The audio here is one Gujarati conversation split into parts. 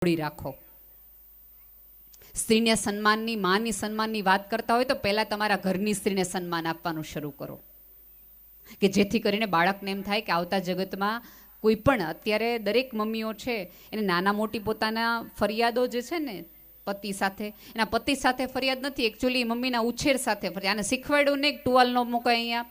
જોડી રાખો. સ્ત્રીને સન્માનની, માની સન્માનની વાત કરતા હોય તો પહેલા તમારા ઘરની સ્ત્રીને સન્માન આપવાનું શરૂ કરો. કે જેથી કરીને બાળકને એમ થાય કે આવતા જગતમાં કોઈ પણ, અત્યારે દરેક મમ્મીઓ છે, એને નાના મોટી પોતાના ફરિયાદો જે છે ને, પતિ સાથે, એના પતિ સાથે ફરિયાદ નથી. એકચ્યુઅલી મમ્મીના ઉછેર સાથે ફરિયાદ. આને શીખવાડ્યું ને ટુવાલ ન મૂકાય અહીંયા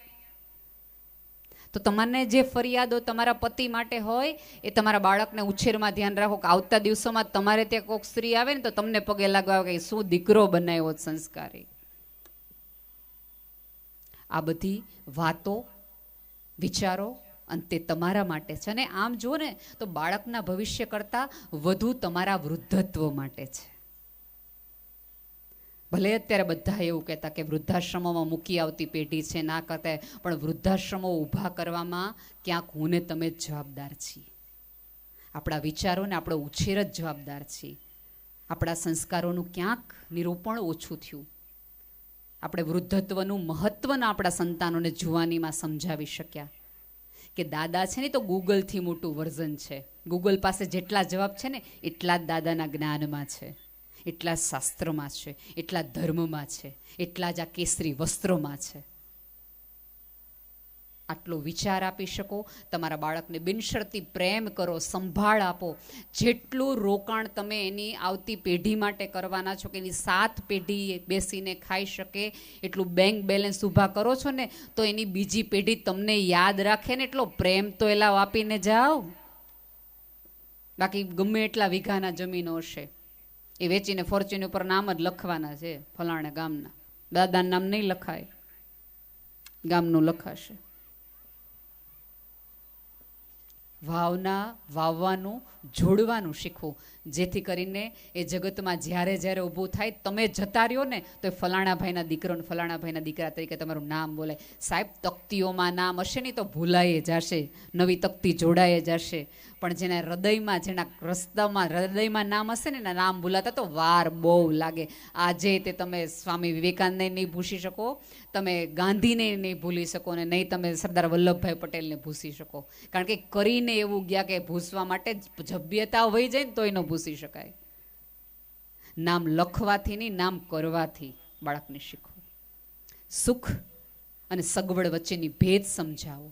તો તમને જે ફરિયાદો તમારા પતિ માટે હોય, એ તમારા બાળકને ઉછેરમાં ધ્યાન રાખો કે આવતા દિવસોમાં તમારે ત્યાં કોઈક સ્ત્રી આવે ને તો તમને પગે લાગવા કે શું દીકરો બનાવ્યો સંસ્કારી. આ બધી વાતો, વિચારો અને તે તમારા માટે છે. અને આમ જુઓ ને તો બાળકના ભવિષ્ય કરતાં વધુ તમારા વૃદ્ધત્વ માટે છે. ભલે અત્યારે બધા એવું કહેતા કે વૃદ્ધાશ્રમોમાં મૂકી આવતી પેઢી છે, ના કરતા પણ વૃદ્ધાશ્રમો ઊભા કરવામાં ક્યાંક હું ને તમે જ જવાબદાર છીએ. આપણા વિચારોને આપણો ઉછેર જ જવાબદાર છીએ. આપણા સંસ્કારોનું ક્યાંક નિરૂપણ ઓછું થયું. આપણે વૃદ્ધત્વનું મહત્ત્વના આપણા સંતાનોને જુવાનીમાં સમજાવી શક્યા. કે દાદા છે ને તો ગૂગલથી મોટું વર્ઝન છે. ગૂગલ પાસે જેટલા જવાબ છે ને, એટલા જ દાદાના જ્ઞાનમાં છે. એટલા શાસ્ત્રોમાં છે, એટલા ધર્મમાં છે, એટલા જ આ કેસરી વસ્ત્રોમાં છે. આટલો વિચાર આપી શકો, તમારા બાળકને બિનશરતી પ્રેમ કરો, સંભાળ આપો. જેટલું રોકાણ તમે એની આવતી પેઢી માટે કરવાના છો કે એની સાત પેઢી બેસીને ખાઈ શકે, એટલું બેંક બેલેન્સ ઊભા કરો છો ને, તો એની બીજી પેઢી તમને યાદ રાખે ને, એટલો પ્રેમ તો એલા આપીને જાઓ. બાકી ગમે એટલા વીઘાના જમીનો હશે. એ વેચીને ફોર્ચ્યુન ઉપર નામ જ લખવાના છે ફલાણે ગામના. દાદાનું નામ નહીં લખાય. ગામનું લખાશે. વાવના, વાવવાનું, જોડવાનું શીખવું. જેથી કરીને એ જગતમાં જ્યારે જ્યારે ઊભું થાય, તમે જતા રહ્યો ને, તો એ ફલાણા ભાઈના દીકરો ને ફલાણા ભાઈના દીકરા તરીકે તમારું નામ બોલાય. સાહેબ, તકતીઓમાં નામ હશે નહીં તો ભૂલાઈ જશે. નવી તકતી જોડાઈ જશે. પણ જેના હૃદયમાં, જેના રસ્તામાં, હૃદયમાં નામ હશે ને, એના નામ ભૂલાતા તો વાર બહુ લાગે. આજે તે તમે સ્વામી વિવેકાનંદને નહીં ભૂસી શકો, તમે ગાંધીને નહીં ભૂલી શકો અને નહીં તમે સરદાર વલ્લભભાઈ પટેલને ભૂસી શકો. કારણ કે કરીને એવું ગયા કે ભૂસવા માટે જભ્યતા વહી જાય ને તોય ન ભૂસી શકાય. નામ લખવાથી નહીં, નામ કરવાથી બાળકને શીખવું. સુખ અને સગવડ વચ્ચેની ભેદ સમજાવો.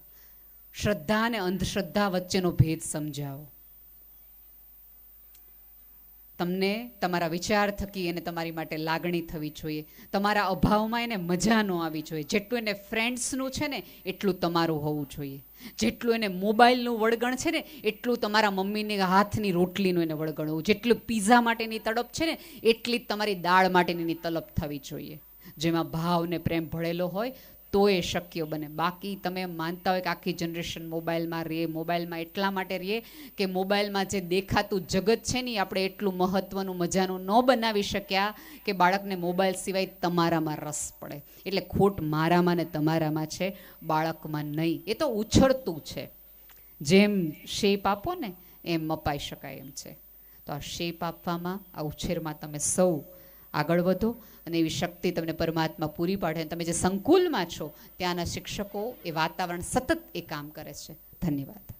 શ્રદ્ધા અને અંધશ્રદ્ધા વચ્ચેનો ભેદ સમજાવો. તમને તમારા વિચાર થકી એને તમારી માટે લાગણી થવી જોઈએ. તમારા અભાવમાં એને મજા ન આવી જોઈએ. જેટલું એને ફ્રેન્ડ્સનું છે ને, એટલું તમારું હોવું જોઈએ. જેટલું એને મોબાઈલનું વળગણ છે ને, એટલું તમારા મમ્મીની હાથની રોટલીનું એને વળગણ હોવું. જેટલું પીઝા માટેની તડપ છે ને, એટલી જ તમારી દાળ માટેની તલપ થવી જોઈએ. જેમાં ભાવ ને પ્રેમ ભળેલો હોય તો એ શક્ય બને. બાકી તમે માનતા હોય કે આખી જનરેશન મોબાઈલમાં રહે મોબાઈલમાં એટલા માટે રહીએ કે મોબાઈલમાં જે દેખાતું જગત છે ને આપણે એટલું મહત્ત્વનું મજાનું ન બનાવી શક્યા કે બાળકને મોબાઈલ સિવાય તમારામાં રસ પડે. એટલે ખોટ મારામાં ને તમારામાં છે, બાળકમાં નહીં. એ તો ઉછળતું છે. જેમ શેપ આપો ને, એમ મપાઈ શકાય એમ છે. તો આ શેપ આપવામાં, આ ઉછેરમાં તમે સૌ આગળ વધો અને એવી શક્તિ તમને પરમાત્મા પૂરી પાડે અને તમે જે સંકુલમાં છો ત્યાંના શિક્ષકો એ વાતાવરણ સતત એ કામ કરે છે. ધન્યવાદ.